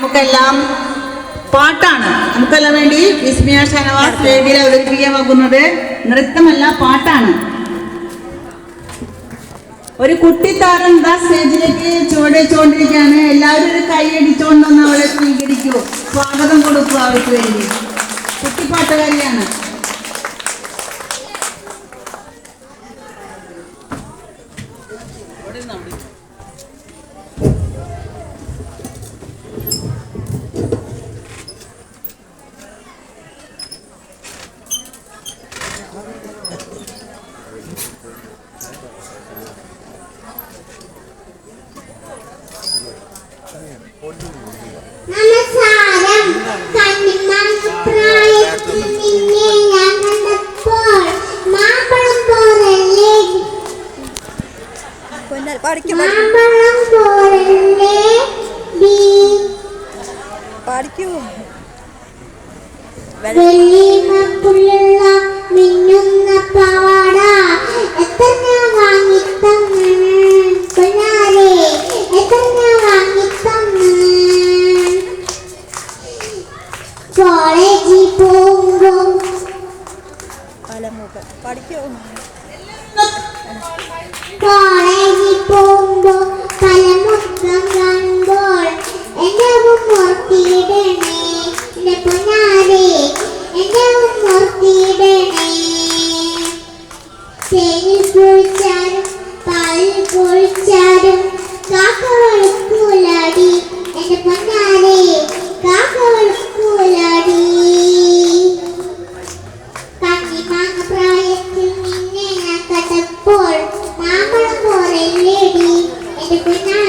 നമുക്കെല്ലാം പാട്ടാണ്. നമുക്കെല്ലാം വേണ്ടി വിസ്മയ ഷനവാസ് വേദിയിൽ അവതരിപ്പിക്കാമാകുന്നത് നൃത്തമല്ല പാട്ടാണ്. ഒരു കുട്ടി താരം എന്താ സ്റ്റേജിലേക്ക് ചുവടിച്ചുകൊണ്ടിരിക്കുകയാണ് എല്ലാവരും ഒരു കൈ അടിച്ചുകൊണ്ടൊന്ന് അവളെ സ്വീകരിക്കൂ. സ്വാഗതം കൊടുക്കൂ അവർക്ക് വേണ്ടി. കുട്ടിപ്പാട്ടുകാരിയാണ് നമസ്കാരം കണ്ണിമാപ്രായത്തിൽ നിന്നെ ഞാൻ കണ്ടപ്പോൾ മാമ്പഴം പോലല്ലേ പൊന്നാൽ പഠിക്കും. മാമ്പഴം പോലല്ലേ ബി പഠിക്കൂ വെള്ളിമപ്പുള്ള മിന്നുന്ന കോളേജിൽ പോകും കോളേജിൽ പോകുമ്പോ പലമുഖം കണ്ടോൾ എന്റെ ഓർത്തിയിടണേ എന്റെ പൊന്നാരെ എന്റെ ഓർത്തിയിടണേ Thank you.